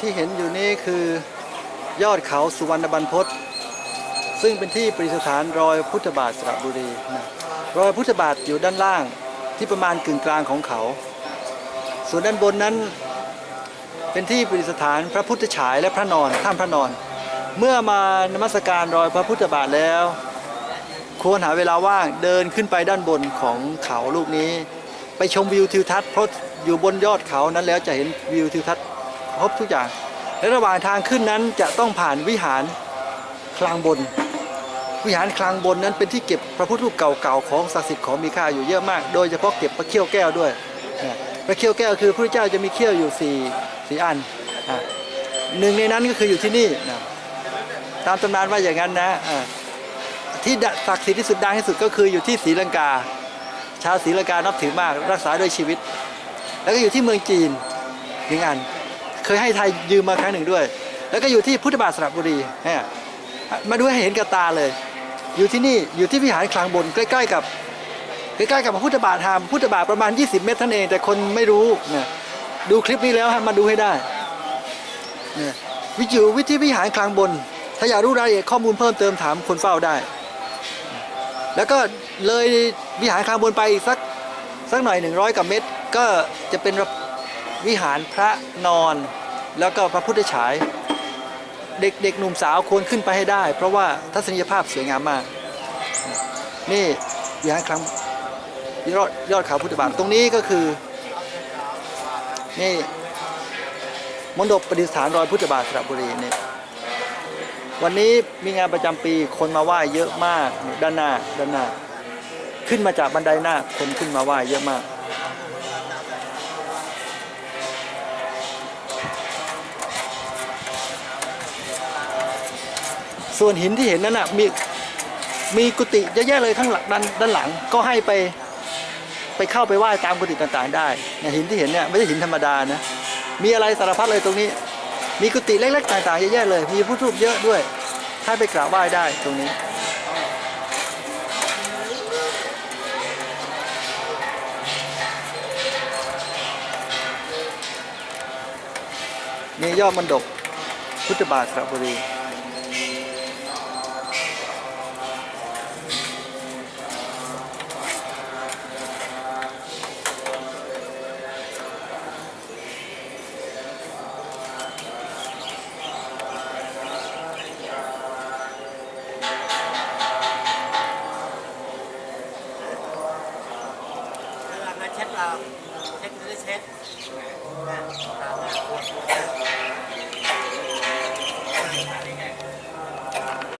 ที่เห็นอยู่นี้คือยอดเขาสุวรรณบรรพตซึ่งเป็นที่ประดิษฐานรอยพุทธบาทสระบุรีนะรอยพุทธบาทอยู่ด้านล่างที่ประมาณกึ่งกลางของเขา ส่วนด้านบนนั้น เป็นที่ประดิษฐานพระพุทธฉายและพระนอนถ้ำพระนอน เมื่อมานมัสการรอยพระพุทธบาทแล้ว ควรหาเวลาว่างเดินขึ้นไปด้านบนของเขาลูกนี้ ไปชมวิวทิวทัศน์เพราะอยู่บนยอดเขานั้นแล้วจะเห็นวิวทิวทัศน์ ครบทุกอย่าง และระหว่างทางขึ้นนั้นจะต้องผ่านวิหารคลางบน วิหารคลางบนนั้นเป็นที่เก็บพระพุทธรูปเก่าๆของศักดิ์สิทธิ์ของมีค่าอยู่เยอะมาก โดยเฉพาะเก็บพระเขี้ยวแก้วด้วยพระเขี้ยวแก้วคือพระเจ้าจะมีเขี้ยวอยู่สี่สี่อันหนึ่งในนั้นก็คืออยู่ที่นี่นะตามตำนานว่าอย่างนั้นนะอะที่ศักดิ์สิทธิ์ที่สุดดังที่สุดก็คืออยู่ที่ศรีลังกา ชาวศรีลังกานับถือมากรักษาด้วยชีวิต แล้วก็อยู่ที่เมืองจีนหนึ่งอัน เคยให้ไทยยืมมาครั้งหนึ่งด้วย แล้วก็อยู่ที่พุทธบาทสระบุรีฮะมาดูให้เห็นกับตาเลย อยู่ที่นี่อยู่ที่วิหารคลางบนใกล้ ๆ กับใกล้ๆกับพุทธบาทหามพุทธบาทประมาณ 20 เมตรท่านเอง แต่คนไม่รู้นะดูคลิปนี้แล้วฮะมาดูให้ได้นี่ยวิจิววิธีวิหารคลางบน ถ้าอยากรู้รายละเอียดข้อมูลเพิ่มเติมถามคนเฝ้าได้ แล้วก็เลยวิหารคลางบนไปอีกสักสักหน่อย 100กับเมตร ก็จะเป็นวิหารพระนอน แล้วก็พระพุทธฉาย เด็กเด็กหนุ่มสาวควรขึ้นไปให้ได้ เพราะว่าทัศนียภาพสวยงามมาก นี่วิหารครั้งยอดยอดเขาพุทธบาทตรงนี้ก็คือ นี่มณฑปประดิษฐานรอยพุทธบาทสระบุรีนี่วันนี้มีงานประจำปีคนมาไหว้เยอะมากด้านหน้าด้านหน้า ขึ้นมาจากบันไดหน้าคนขึ้นมาไหว้เยอะมาก ส่วนหินที่เห็นนั้นน่ะมีมีกุฏิเยอะแยะเลยข้างหลังด้านด้านหลังก็ให้ไปไปเข้าไปไหว้ตามกุฏิต่างๆ ได้เนี่ยหินที่เห็นเนี่ยไม่ใช่หินธรรมดานะมีอะไรสารพัดเลยตรงนี้ มีกุฏิเล็กๆต่างๆเยอะแยะเลย มีพุทธรูปเยอะด้วยให้ไปกราบไหว้ได้ตรงนี้นี่ยอดมันดกพุทธบาทสระบุรี เช็ดเราเช็ดหรือเช็ดนะ